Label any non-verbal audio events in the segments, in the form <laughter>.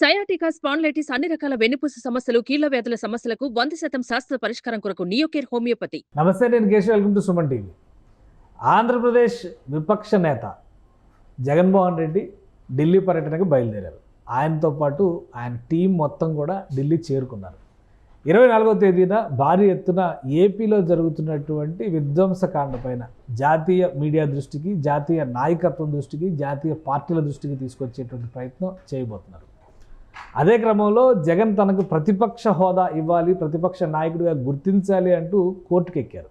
Sciatica spondylitis అన్ని రకాల వెన్నుపూస సమస్యలు కీళ్ళ వ్యాధుల సమస్యలకు వంద శాతం శాస్త్ర పరిష్కారం కొరకు నియోకేర్ హోమియోపతి. నమస్తే నేను Keshav. Welcome to Suman TV. Andhra Pradesh విపక్ష నేత జగన్మోహన్ రెడ్డి ఢిల్లీ పర్యటనకు బయలుదేరారు. ఆయనతో పాటు ఆయన టీం మొత్తం కూడా ఢిల్లీ చేరుకున్నారు. ఇరవై నాలుగవ తేదీన భారీ ఎత్తున ఏపీలో జరుగుతున్నటువంటి విధ్వంసకాండ పైన జాతీయ మీడియా దృష్టికి జాతీయ నాయకత్వం దృష్టికి జాతీయ పార్టీల దృష్టికి తీసుకొచ్చేటువంటి ప్రయత్నం చేయబోతున్నారు. అదే క్రమంలో జగన్ తనకు ప్రతిపక్ష హోదా ఇవ్వాలి ప్రతిపక్ష నాయకుడిగా గుర్తించాలి అంటూ కోర్టుకు ఎక్కారు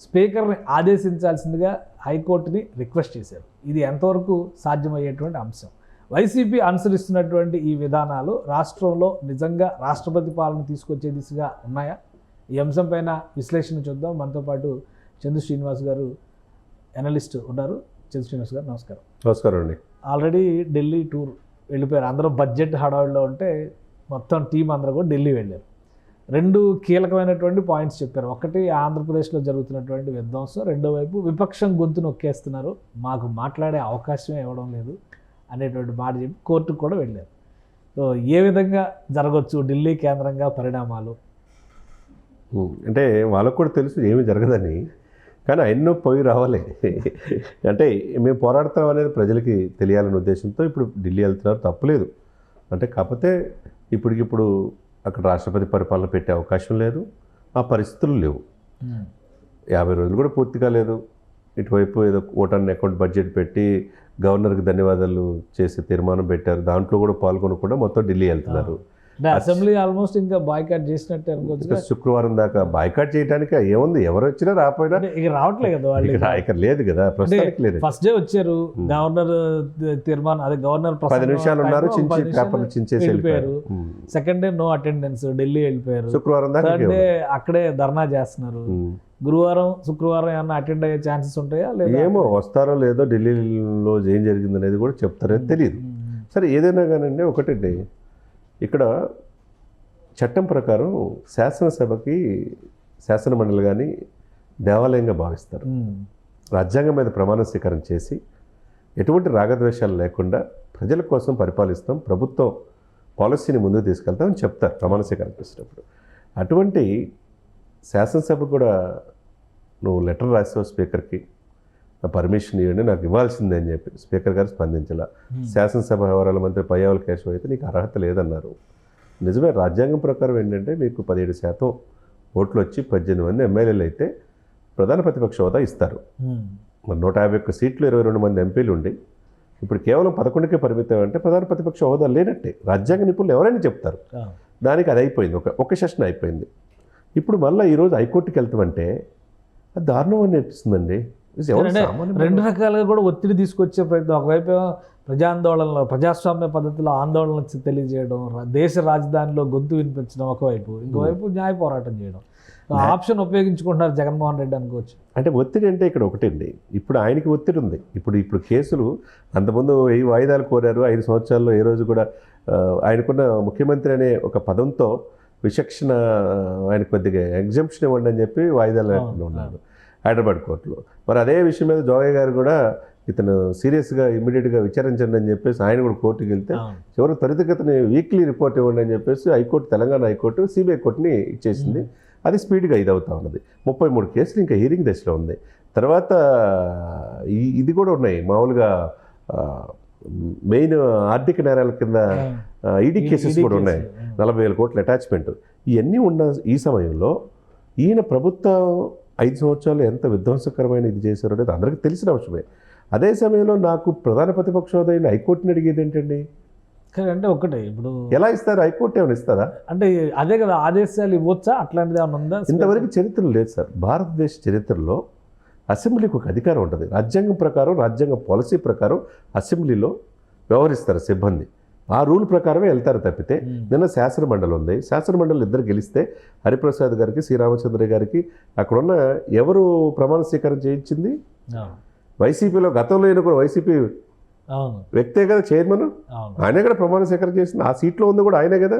స్పీకర్ని ఆదేశించాల్సిందిగా హైకోర్టుని రిక్వెస్ట్ చేశారు. ఇది ఎంతవరకు సాధ్యమయ్యేటువంటి అంశం. వైసీపీ అనుసరిస్తున్నటువంటి ఈ విధానాలు రాష్ట్రంలో నిజంగా రాష్ట్రపతి పాలన తీసుకొచ్చే దిశగా ఉన్నాయా? ఈ అంశం పైన విశ్లేషణ చూద్దాం. మనతో పాటు చందు శ్రీనివాస్ గారు ఎనలిస్ట్ ఉన్నారు. చందు శ్రీనివాస్ గారు నమస్కారం. నమస్కారం అండి. ఆల్రెడీ ఢిల్లీ టూర్ వెళ్ళిపోయారు. అందరూ బడ్జెట్ హడావిడిలో ఉంటే మొత్తం టీం అందరూ కూడా ఢిల్లీ వెళ్ళారు. రెండు కీలకమైనటువంటి పాయింట్స్ చెప్పారు. ఒకటి ఆంధ్రప్రదేశ్లో జరుగుతున్నటువంటి విధ్వంసం రెండో వైపు విపక్షం గొంతు నొక్కేస్తున్నారు. మాకు మాట్లాడే అవకాశమే ఇవ్వడం లేదు అనేటువంటి మాట చెప్పి కోర్టుకు కూడా వెళ్ళారు. సో ఏ విధంగా జరగవచ్చు ఢిల్లీ కేంద్రంగా పరిణామాలు? అంటే వాళ్ళకు కూడా తెలుసు ఏమీ జరగదని. కానీ ఎన్నో పోయి రావాలి. అంటే మేము పోరాడతాం అనేది ప్రజలకి తెలియాలనే ఉద్దేశంతో ఇప్పుడు ఢిల్లీ వెళ్తున్నారు. తప్పులేదు. అంటే కాకపోతే ఇప్పటికిప్పుడు అక్కడ రాష్ట్రపతి పరిపాలన పెట్టే అవకాశం లేదు. ఆ పరిస్థితులు లేవు. యాభై రోజులు కూడా పూర్తి కాలేదు ఇటువైపు ఏదో ఓటాన్ని అకౌంట్ బడ్జెట్ పెట్టి గవర్నర్కి ధన్యవాదాలు చేసే తీర్మానం పెట్టారు. దాంట్లో కూడా పాల్గొని కూడా మొత్తం ఢిల్లీ వెళ్తున్నారు. అంటే అసెంబ్లీ ఆల్మోస్ట్ ఇంకా బాయ్కాట్ చేసినట్టే అనుకోవచ్చు శుక్రవారం దాకా బాయ్కాట్ చేయడానికి ఏముంది? ఎవరు వచ్చినా రాపోయినా ఇక రావట్లే కదా వాళ్ళు ఇక్కడ లేదు కదా ప్రస్తుతానికి లేదు. ఫస్ట్ డే వచ్చారు గవర్నర్ తీర్మానం అదే గవర్నర్ పది నిమిషాలు ఉన్నారు చించి పేపర్లు చించేసి వెళ్ళిపోయారు. Second day no attendance Delhi వెళ్ళిపోయారు. శుక్రవారం దాకా థర్డ్ డే. అక్కడే ధర్నా చేస్తున్నారు. గురువారం శుక్రవారం ఏమన్నా అటెండ్ అయ్యే ఛాన్సెస్ ఉంటాయా లేదా? ఏమో వస్తారో లేదో ఢిల్లీలో ఏం జరిగింది అనేది కూడా చెప్తారో తెలియదు. సరే ఏదైనా కానండి ఒకటండి ఇక్కడ చట్టం ప్రకారం శాసనసభకి శాసన మండలి కానీ దేవాలయంగా భావిస్తారు. రాజ్యాంగం మీద ప్రమాణ స్వీకారం చేసి ఎటువంటి రాగద్వేషాలు లేకుండా ప్రజల కోసం పరిపాలిస్తాం ప్రభుత్వం పాలసీని ముందుకు తీసుకెళ్తాం అని చెప్తారు ప్రమాణ స్వీకారం చేసేటప్పుడు. అటువంటి శాసనసభ కూడా నువ్వు లెటర్ రాసావు స్పీకర్కి. నా పర్మిషన్ ఇవ్వండి నాకు ఇవ్వాల్సిందే అని చెప్పి స్పీకర్ గారు స్పందించాల. శాసనసభ వ్యవహారాల మంత్రి పయ్యావుల కేశవ్ అయితే నీకు అర్హత లేదన్నారు. నిజమే రాజ్యాంగం ప్రకారం ఏంటంటే మీకు పదిహేడు శాతం ఓట్లు వచ్చి పద్దెనిమిది మంది ఎమ్మెల్యేలు అయితే ప్రధాన ప్రతిపక్ష హోదా ఇస్తారు. ఉమ్. మరి నూట యాభై ఒక్క సీట్లు ఇరవై రెండు మంది ఎంపీలు ఉండి ఇప్పుడు కేవలం పదకొండుకే పరిమితం అంటే ప్రధాన ప్రతిపక్ష హోదా లేనట్టే. రాజ్యాంగ నిపుణులు ఎవరైనా చెప్తారు. దానికి అది అయిపోయింది ఒక ఒక సెషన్ అయిపోయింది. ఇప్పుడు మళ్ళీ ఈరోజు హైకోర్టుకి వెళ్తామంటే అది దారుణం అని అనిపిస్తుందండి. రెండు రకాలుగా కూడా ఒత్తిడి తీసుకొచ్చే ప్రయత్నం. ఒకవైపు ప్రజాందోళనలో ప్రజాస్వామ్య పద్ధతిలో ఆందోళన తెలియజేయడం దేశ రాజధానిలో గొంతు వినిపించడం ఒకవైపు ఇంకోవైపు న్యాయ పోరాటం చేయడం. ఆప్షన్ ఉపయోగించుకుంటున్నారు జగన్మోహన్ రెడ్డి అనుకోవచ్చు. అంటే ఒత్తిడి అంటే ఇక్కడ ఒకటండి. ఇప్పుడు ఆయనకి ఒత్తిడి ఉంది. ఇప్పుడు ఇప్పుడు కేసులు అంతకుముందు వెయ్యి వాయిదాలు కోరారు. ఐదు సంవత్సరాల్లో ఏ రోజు కూడా ఆయనకున్న ముఖ్యమంత్రి అనే ఒక పదంతో విచక్షణ ఆయన కొద్దిగా ఎగ్జంప్షన్ ఇవ్వండి అని చెప్పి వాయిదాలు ఉన్నారు. హైదరాబాద్ కోర్టులో. మరి అదే విషయం మీద జోగయ్య గారు కూడా ఇతను సీరియస్గా ఇమ్మీడియట్గా విచారించండి అని చెప్పేసి ఆయన కూడా కోర్టుకి వెళ్తే. చివరికి త్వరితగతిని వీక్లీ రిపోర్ట్ ఇవ్వండి అని చెప్పేసి హైకోర్టు తెలంగాణ హైకోర్టు సిబిఐ కోర్టుని ఇచ్చేసింది. అది స్పీడ్గా ఇది అవుతా ఉన్నది. ముప్పై మూడు కేసులు ఇంకా హీరింగ్ దశలో ఉంది. తర్వాత ఇది కూడా ఉన్నాయి. మామూలుగా మెయిన్ ఆర్థిక నేరాల కింద ఈడీ కేసెస్ కూడా ఉన్నాయి. నలభై వేల కోట్ల అటాచ్మెంట్. ఇవన్నీ ఉన్న ఈ సమయంలో ఈయన ప్రభుత్వం ఐదు సంవత్సరాలు ఎంత విధ్వంసకరమైన ఇది చేశారో అనేది అందరికీ తెలిసిన అంశమే అదే సమయంలో నాకు ప్రధాన ప్రతిపక్ష హోదా అయిన హైకోర్టుని అడిగేది ఏంటండి? అంటే ఒకటే ఇప్పుడు ఎలా ఇస్తారు? హైకోర్టు ఏమైనా ఇస్తుందా అంటే అదే కదా ఆదేశాలు ఇవ్వచ్చా? అట్లాంటిది ఏమైనా ఉందా? ఇంతవరకు చరిత్ర లేదు సార్. భారతదేశ చరిత్రలో అసెంబ్లీకి ఒక అధికారం ఉంటుంది. రాజ్యాంగం ప్రకారం రాజ్యాంగ పాలసీ ప్రకారం అసెంబ్లీలో వ్యవహరిస్తారు సిబ్బంది. ఆ రూల్ ప్రకారమే వెళ్తారు తప్పితే. నిన్న శాసన మండలి ఉంది. శాసన మండలి ఇద్దరు గెలిస్తే హరిప్రసాద్ గారికి శ్రీరామచంద్ర గారికి అక్కడున్న ఎవరు ప్రమాణ స్వీకారం చేయించింది. వైసీపీలో గతంలో ఈయన కూడా వైసీపీ వ్యక్తే కదా చైర్మన్? ఆయనే కూడా ప్రమాణ స్వీకారం చేసింది. ఆ సీట్లో ఉంది కూడా ఆయనే కదా?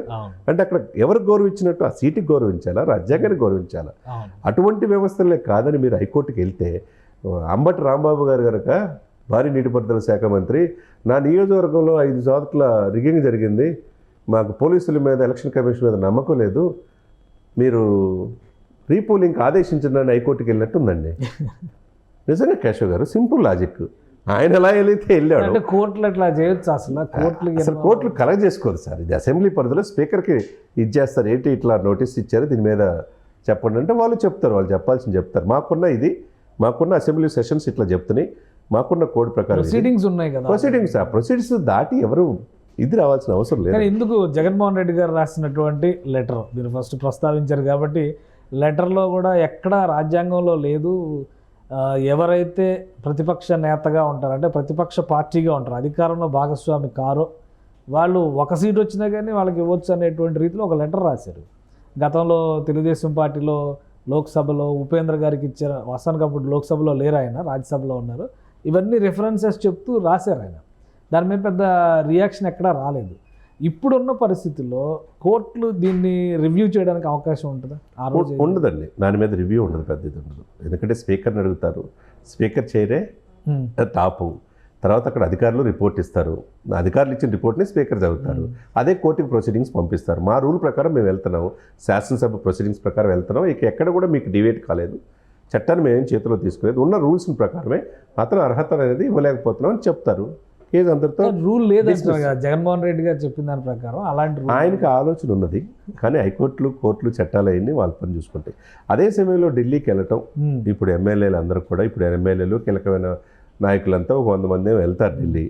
అంటే అక్కడ ఎవరికి గౌరవించినట్టు ఆ సీటుకి గౌరవించాలా? రాజ్యాంగానికి గౌరవించాలా? అటువంటి వ్యవస్థలే కాదని మీరు హైకోర్టుకి వెళ్తే అంబటి రాంబాబు గారు కనుక భారీ నీటిపారుదల శాఖ మంత్రి. నా నియోజకవర్గంలో ఐదు చోట్ల రిగ్గింగ్ జరిగింది. మాకు పోలీసుల మీద ఎలక్షన్ కమిషన్ మీద నమ్మకం లేదు. మీరు రీపోలింగ్కి ఆదేశించడానికి హైకోర్టుకి వెళ్ళినట్టు ఉందండి నిజంగా కేశవ్ గారు సింపుల్ లాజిక్. ఆయన ఎలా వెళితే వెళ్ళాడు. అంటే కోర్టులు అట్లా చేయొచ్చు అసలు. కోర్టులు అసలు కోర్టులు కలెక్ట్ చేసుకోదు సార్. ఇది అసెంబ్లీ పరిధిలో స్పీకర్కి ఇది చేస్తారు ఏంటి ఇట్లా నోటీస్ ఇచ్చారు? దీని మీద చెప్పండి అంటే వాళ్ళు చెప్తారు. వాళ్ళు చెప్పాల్సింది చెప్తారు. మాకున్న ఇది మాకున్న అసెంబ్లీ సెషన్స్ ఇట్లా చెప్తున్నాయి. మాకున్న కోడ్ ప్రకారం ప్రొసీడింగ్స్ ఉన్నాయి కదా. ప్రొసీడింగ్స్ ఆ ప్రొసీడింగ్స్ దాటి ఎవరు ఇది రావాల్సిన అవసరం లేదు. ఎందుకు జగన్మోహన్ రెడ్డి గారు రాసినటువంటి లెటర్? మీరు ఫస్ట్ ప్రస్తావించారు కాబట్టి లెటర్లో కూడా ఎక్కడ రాజ్యాంగంలో లేదు. ఎవరైతే ప్రతిపక్ష నేతగా ఉంటారో అంటే ప్రతిపక్ష పార్టీగా ఉంటారో అధికారంలో భాగస్వామి కారో వాళ్ళు ఒక సీట్ వచ్చినా కానీ వాళ్ళకి ఇవ్వచ్చు అనేటువంటి రీతిలో ఒక లెటర్ రాశారు. గతంలో తెలుగుదేశం పార్టీలో లోక్సభలో ఉపేంద్ర గారికి ఇచ్చారు. వస్తానికి అప్పుడు లోక్సభలో లేరు ఆయన రాజ్యసభలో ఉన్నారు. ఇవన్నీ రిఫరెన్సెస్ చెప్తూ రాశారు ఆయన. దాని మీద పెద్ద రియాక్షన్ ఎక్కడా రాలేదు. ఇప్పుడున్న పరిస్థితుల్లో కోర్టులు దీన్ని రివ్యూ చేయడానికి అవకాశం ఉంటుందా? ఆ రోజు ఉండదండి. దాని మీద రివ్యూ ఉండదు పెద్ద ఇది ఉండదు. ఎందుకంటే స్పీకర్ని అడుగుతారు. స్పీకర్ చైరే హ్మ్. టాపు. తర్వాత అక్కడ అధికారులు రిపోర్ట్ ఇస్తారు. అధికారులు ఇచ్చిన రిపోర్ట్ని స్పీకర్ చదువుతారు. అదే కోర్టుకి ప్రొసీడింగ్స్ పంపిస్తారు. మా రూల్ ప్రకారం మేము వెళ్తున్నాం. శాసనసభ ప్రొసీడింగ్స్ ప్రకారం వెళ్తున్నాం. ఇక ఎక్కడ కూడా మీకు డివేట్ కాలేదు. చట్టాన్ని మేమేం చేతిలో తీసుకోలేదు. ఉన్న రూల్స్ ప్రకారమే అతను అర్హత అనేది ఇవ్వలేకపోతున్నాం అని చెప్తారు. కేసు అందరితో రూల్ లేదంటున్నారు కదా. జగన్మోహన్ రెడ్డి గారు చెప్పిన దాని ప్రకారం అలాంటి ఆయనకి ఆలోచన ఉన్నది. కానీ హైకోర్టులు కోర్టులు చట్టాలు అవన్నీ వాళ్ళ పని చూసుకుంటాయి అదే సమయంలో ఢిల్లీకి వెళ్ళటం. ఇప్పుడు ఎమ్మెల్యేలు అందరూ కూడా ఇప్పుడు ఎమ్మెల్యేలు కీలకమైన నాయకులంతా ఒక వంద మంది వెళ్తారు ఢిల్లీ.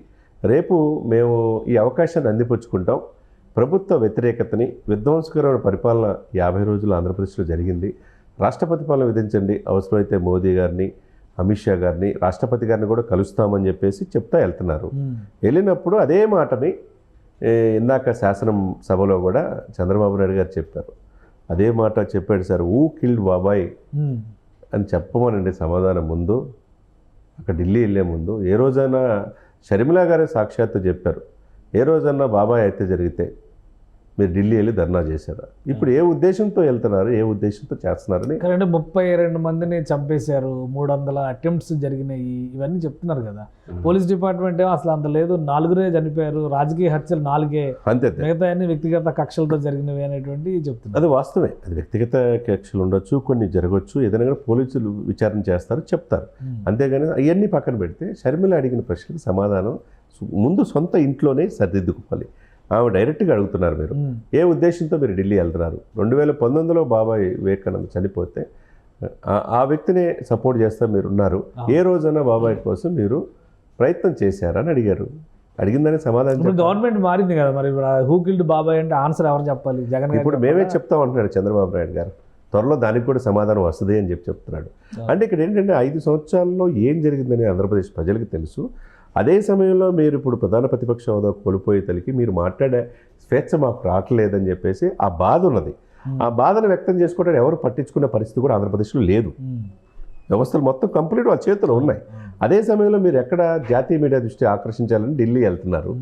రేపు మేము ఈ అవకాశాన్ని అందిపుచ్చుకుంటాం. ప్రభుత్వ వ్యతిరేకతని విధ్వంసకరమైన పరిపాలన యాభై రోజులు ఆంధ్రప్రదేశ్లో జరిగింది. రాష్ట్రపతి పాలన విధించండి. అవసరమైతే మోదీ గారిని అమిత్ షా గారిని రాష్ట్రపతి గారిని కూడా కలుస్తామని చెప్పేసి చెప్తా వెళ్తున్నారు. వెళ్ళినప్పుడు అదే మాటని ఇందాక శాసనం సభలో కూడా చంద్రబాబు నాయుడు గారు చెప్పారు. అదే మాట చెప్పాడు సార్ ఊ కిల్డ్ బాబాయ్. అని చెప్పమనండి సమాధానం ముందు. అక్కడ ఢిల్లీ వెళ్ళే ముందు. ఏ రోజైనా షర్మిలా గారే సాక్షాత్తు చెప్పారు. ఏ రోజన్నా బాబాయ్ అయితే జరిగితే మీరు ఢిల్లీ వెళ్ళి ధర్నా చేశారా? ఇప్పుడు ఏ ఉద్దేశంతో వెళ్తున్నారు? ఏ ఉద్దేశంతో చేస్తున్నారని? ఎందుకంటే ముప్పై రెండు మందిని చంపేశారు. మూడు వందల అటెంప్ట్స్ జరిగినాయి. ఇవన్నీ చెప్తున్నారు కదా. పోలీస్ డిపార్ట్మెంట్ ఏమో అసలు అంత లేదు. నాలుగురే చనిపోయారు. రాజకీయ హత్యలు నాలుగే. అంతే. మిగతా అన్ని వ్యక్తిగత కక్షలతో జరిగినవి అనేటువంటి చెప్తున్నారు. అది వాస్తవమే. అది వ్యక్తిగత కక్షలు ఉండొచ్చు కొన్ని జరగవచ్చు ఏదైనా కూడా పోలీసులు విచారణ చేస్తారు చెప్తారు. అంతేగాని అవన్నీ పక్కన పెడితే షర్మిల అడిగిన ప్రశ్నకు సమాధానం ముందు సొంత ఇంట్లోనే సర్దిద్దుకోవాలి. ఆమె డైరెక్ట్గా అడుగుతున్నారు మీరు. ఏ ఉద్దేశంతో మీరు ఢిల్లీ వెళ్తున్నారు? రెండు వేల పంతొమ్మిదిలో బాబాయ్ వివేకానంద చనిపోతే ఆ- వ్యక్తినే సపోర్ట్ చేస్తా మీరు ఉన్నారు ఏ రోజైనా బాబాయ్ కోసం మీరు ప్రయత్నం చేశారని అడిగారు. అడిగిందని సమాధానం. గవర్నమెంట్ మారింది కదా మరి. హూ కిల్డ్ బాబాయ్ అంటే ఆన్సర్ ఎవరు చెప్పాలి? జగన్ ఇప్పుడు మేమే? చెప్తాం అంటున్నాడు చంద్రబాబు నాయుడు గారు. త్వరలో దానికి కూడా సమాధానం వస్తుంది అని చెప్పి చెప్తున్నాడు. అంటే ఇక్కడ ఏంటంటే ఐదు సంవత్సరాల్లో ఏం జరిగిందని ఆంధ్రప్రదేశ్ ప్రజలకు తెలుసు. అదే సమయంలో మీరు ఇప్పుడు ప్రధాన ప్రతిపక్ష హోదా కోల్పోయే తలికి మీరు మాట్లాడే స్వేచ్ఛ మాకు రావట్లేదని చెప్పేసి ఆ బాధ ఉన్నది. ఆ బాధను వ్యక్తం చేసుకోవడానికి ఎవరు పట్టించుకునే పరిస్థితి కూడా ఆంధ్రప్రదేశ్లో లేదు. వ్యవస్థలు మొత్తం కంప్లీట్ వాళ్ళ చేతిలో ఉన్నాయి. అదే సమయంలో మీరు ఎక్కడ జాతీయ మీడియా దృష్టి ఆకర్షించాలని ఢిల్లీ వెళ్తున్నారు.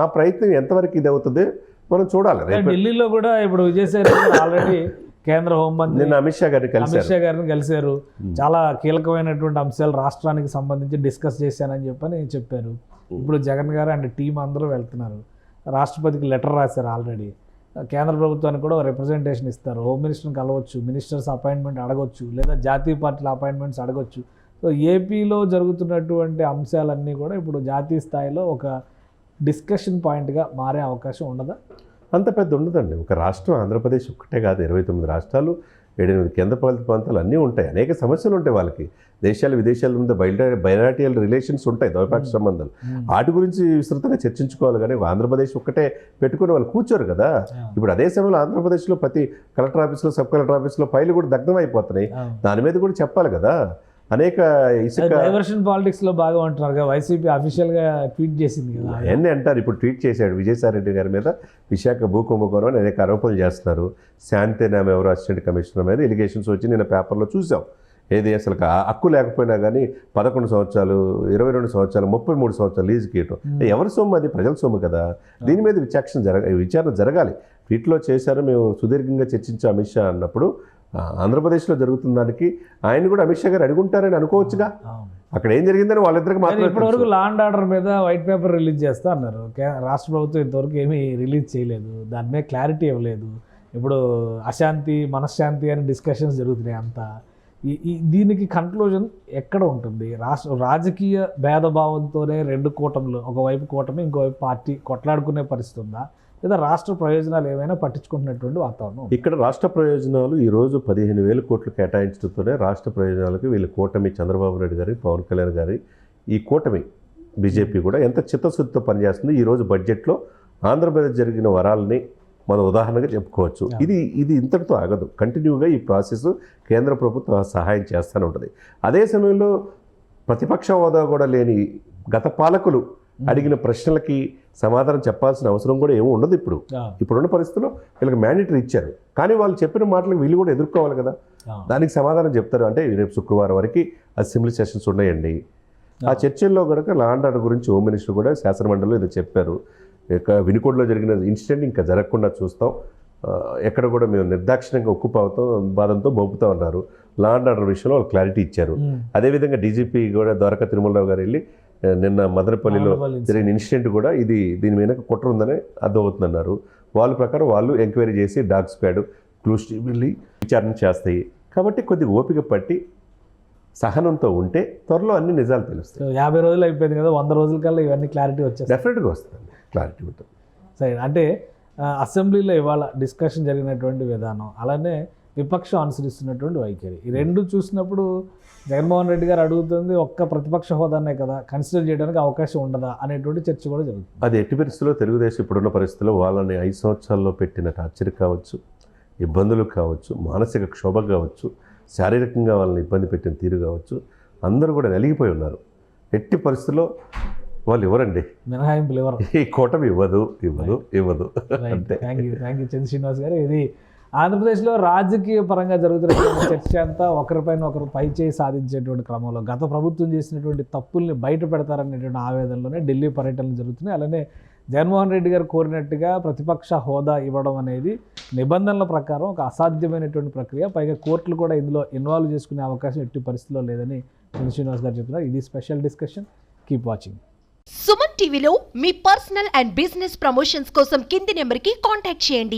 ఆ ప్రయత్నం ఎంతవరకు ఇది అవుతుంది మనం చూడాలి. ఢిల్లీలో కూడా ఇప్పుడు విజయసాయి ఆల్రెడీ కేంద్ర హోంమంత్రి నిన్న అమిత్ షా గారిని అమిత్ కలిశారు షా గారిని కలిశారు. చాలా కీలకమైనటువంటి అంశాలు రాష్ట్రానికి సంబంధించి డిస్కస్ చేశానని చెప్పని చెప్పారు. ఇప్పుడు జగన్ గారు అండ్ టీం అందరూ వెళ్తున్నారు. రాష్ట్రపతికి లెటర్ రాశారు ఆల్రెడీ. కేంద్ర ప్రభుత్వానికి కూడా రిప్రజెంటేషన్ ఇస్తారు. హోమ్ మినిస్టర్ని కలవచ్చు మినిస్టర్స్ అపాయింట్మెంట్ అడగొచ్చు లేదా జాతీయ పార్టీల అపాయింట్మెంట్స్ అడగొచ్చు. సో ఏపీలో జరుగుతున్నటువంటి అంశాలన్నీ కూడా ఇప్పుడు జాతీయ స్థాయిలో ఒక డిస్కషన్ పాయింట్గా మారే అవకాశం ఉండదా? అంత పెద్ద ఉండదండి. ఒక రాష్ట్రం ఆంధ్రప్రదేశ్ ఒక్కటే కాదు ఇరవై తొమ్మిది రాష్ట్రాలు ఏడెనిమిది కేంద్రపాలిత ప్రాంతాలు అన్నీ ఉంటాయి. అనేక సమస్యలు ఉంటాయి వాళ్ళకి. దేశాలు విదేశాల మీద బయట బయలాటియల్ రిలేషన్స్ ఉంటాయి ద్వైపాక్షిక సంబంధాలు. వాటి గురించి విస్తృతంగా చర్చించుకోవాలి కానీ ఆంధ్రప్రదేశ్ ఒక్కటే పెట్టుకుని వాళ్ళు కూర్చోరు కదా. ఇప్పుడు అదే సమయంలో ఆంధ్రప్రదేశ్లో ప్రతి కలెక్టర్ ఆఫీస్లో సబ్ కలెక్టర్ ఆఫీస్లో ఫైలు కూడా దగ్ధం అయిపోతున్నాయి. దాని మీద కూడా చెప్పాలి కదా. అనేక ఇసుక డైవర్షన్ పాలిటిక్స్లో బాగా ఉంటున్నారు వైసీపీ అఫీషియల్గా ట్వీట్ చేసింది కదా. అవన్నీ అంటారు? ఇప్పుడు ట్వీట్ చేశాడు విజయసాయిరెడ్డి గారి మీద. విశాఖ భూ కుంభకోణం అని అనేక ఆరోపణలు చేస్తున్నారు. శాంతి నామ ఎవరు? అసిస్టెంట్ కమిషనర్ మీద ఎలిగేషన్స్ వచ్చి నిన్న పేపర్లో చూసాం. ఏది అసలు హక్కు లేకపోయినా కానీ పదకొండు సంవత్సరాలు ఇరవై రెండు సంవత్సరాలు ముప్పై మూడు సంవత్సరాలు లీజుకి ఇవ్వటం ఎవరి సొమ్ము అది? ప్రజల సొమ్ము కదా. దీని మీద విచక్షణ జరగ విచారణ జరగాలి. ట్వీట్లో చేశారు మేము సుదీర్ఘంగా చర్చించాం అమిత్ షా అన్నప్పుడు. ఆంధ్రప్రదేశ్లో జరుగుతున్న దానికి ఆయన కూడా అమిత్ షా గారు అడుగుంటారని అనుకోవచ్చుగా. అక్కడ ఏం జరిగిందని వాళ్ళిద్దరికి కానీ మాత్రమే ఇప్పటి వరకు తెలుసు. లా అండ్ ఆర్డర్ మీద వైట్ పేపర్ రిలీజ్ చేస్తా అన్నారు. రాష్ట్ర ప్రభుత్వం ఇంతవరకు ఏమీ రిలీజ్ చేయలేదు. దాని మీద క్లారిటీ ఇవ్వలేదు. ఇప్పుడు అశాంతి మనశ్శాంతి అని డిస్కషన్స్ జరుగుతున్నాయి అంతా. ఈ ఈ దీనికి కన్క్లూజన్ ఎక్కడ ఉంటుంది? రాష్ట్ర రాజకీయ భేదభావంతోనే రెండు కూటములు ఒకవైపు కూటమి ఇంకోవైపు పార్టీ కొట్లాడుకునే పరిస్థితి ఉందా? లేదా రాష్ట్ర ప్రయోజనాలు ఏమైనా పట్టించుకుంటున్నటువంటి వాతావరణం? ఇక్కడ రాష్ట్ర ప్రయోజనాలు ఈ రోజు పదిహేను వేల కోట్లు కేటాయించడంతోనే రాష్ట్ర ప్రయోజనాలకు వీళ్ళ కూటమి చంద్రబాబు నాయుడు గారి పవన్ కళ్యాణ్ గారి ఈ కూటమి బీజేపీ కూడా ఎంత చిత్తశుద్ధితో పనిచేస్తుంది. ఈ రోజు బడ్జెట్లో ఆంధ్రప్రదేశ్ జరిగిన వరాలని మనం ఉదాహరణగా చెప్పుకోవచ్చు. ఇది ఇది ఇంతటితో ఆగదు. కంటిన్యూగా ఈ ప్రాసెస్ కేంద్ర ప్రభుత్వం సహాయం చేస్తూనే ఉంటుంది. అదే సమయంలో ప్రతిపక్ష హోదా కూడా లేని గత పాలకులు అడిగిన ప్రశ్నలకి సమాధానం చెప్పాల్సిన అవసరం కూడా ఏమీ ఉండదు ఇప్పుడు. ఇప్పుడున్న పరిస్థితుల్లో వీళ్ళకి మ్యాండేటరీ ఇచ్చారు. కానీ వాళ్ళు చెప్పిన మాటలకు వీళ్ళు కూడా ఎదుర్కోవాలి కదా. దానికి సమాధానం చెప్తారు. అంటే రేపు శుక్రవారం వరకు అసెంబ్లీ సెషన్స్ ఉన్నాయండి. ఆ చర్చల్లో కనుక లాండ్ ఆర్డర్ గురించి హోమ్ మినిస్టర్ కూడా శాసనమండలిలో ఏదో చెప్పారు. ఇక వినుకోడ్లో జరిగిన ఇన్సిడెంట్ ఇంకా జరగకుండా చూస్తాం. ఎక్కడ కూడా మేము నిర్దాక్షిణ్యంగా ఉక్కుపావుతాం బాధంతో మోపుతా ఉన్నారు లాండ్ ఆర్డర్ విషయంలో వాళ్ళు క్లారిటీ ఇచ్చారు. అదేవిధంగా డీజీపీ కూడా ద్వారకా తిరుమలరావు గారు వెళ్ళి నిన్న మదనపల్లిలో మదనపల్లి జరిగిన ఇన్సిడెంట్ కూడా ఇది దీని వెనక కుట్ర ఉందని అర్థమవుతుందన్నారు. వాళ్ళ ప్రకారం వాళ్ళు ఎంక్వైరీ చేసి డాగ్ స్క్వాడ్ క్లూస్ వెళ్ళి విచారణ చేస్తాయి. కాబట్టి కొద్దిగా ఓపిక పట్టి సహనంతో ఉంటే త్వరలో అన్ని నిజాలు తెలుస్తాయి. యాభై రోజులు అయిపోయింది కదా వంద రోజుల కల్లా ఇవన్నీ క్లారిటీ వచ్చేస్తాయి. డెఫినెట్గా వస్తుంది క్లారిటీ ఉంటుంది. సరే అంటే అసెంబ్లీలో ఇవాళ డిస్కషన్ జరిగినటువంటి విధానం అలానే విపక్షం అనుసరిస్తున్నటువంటి వైఖరి. ఈ రెండు చూసినప్పుడు జగన్మోహన్ రెడ్డి గారు అడుగుతుంది ఒక్క ప్రతిపక్ష హోదానే కదా కన్సిడర్ చేయడానికి అవకాశం ఉండదా అనేటువంటి చర్చ కూడా జరుగుతుంది. అది ఎట్టి పరిస్థితుల్లో తెలుగుదేశం ఇప్పుడున్న పరిస్థితుల్లో వాళ్ళని ఐదు సంవత్సరాల్లో పెట్టిన టార్చర్ కావచ్చు ఇబ్బందులు కావచ్చు మానసిక క్షోభ కావచ్చు శారీరకంగా వాళ్ళని ఇబ్బంది పెట్టిన తీరు కావచ్చు అందరూ కూడా నలిగిపోయి ఉన్నారు. ఎట్టి పరిస్థితుల్లో వాళ్ళు ఇవ్వరండి. మినహాయింపులు ఎవరు ఈ కూటమి ఇవ్వదు ఇవ్వదు ఇవ్వదు. అంతే. Thank you thank you Chandra Srinivas గారు. ఇది ఆంధ్రప్రదేశ్లో రాజకీయ పరంగా జరుగుతున్నటువంటి <coughs> చర్చ అంతా ఒకరిపైన ఒకరు పైచేయి సాధించేటువంటి క్రమంలో గత ప్రభుత్వం చేసినటువంటి తప్పుల్ని బయట పెడతారనేటువంటి ఆవేదనలోనే ఢిల్లీ పర్యటనలు జరుగుతున్నాయి. అలానే జగన్మోహన్ రెడ్డి గారు కోరినట్టుగా ప్రతిపక్ష హోదా ఇవ్వడం అనేది నిబంధనల ప్రకారం ఒక అసాధ్యమైనటువంటి ప్రక్రియ. పైగా కోర్టులు కూడా ఇందులో ఇన్వాల్వ్ చేసుకునే అవకాశం ఎట్టి పరిస్థితిలో లేదని చంద్ర శ్రీనివాస్ గారు చెప్తున్నారు. ఇది special discussion. Keep watching. Suman టీవీలో మీ పర్సనల్ అండ్ బిజినెస్ ప్రమోషన్స్ కోసం కింది నెంబర్కి కాంటాక్ట్ చేయండి.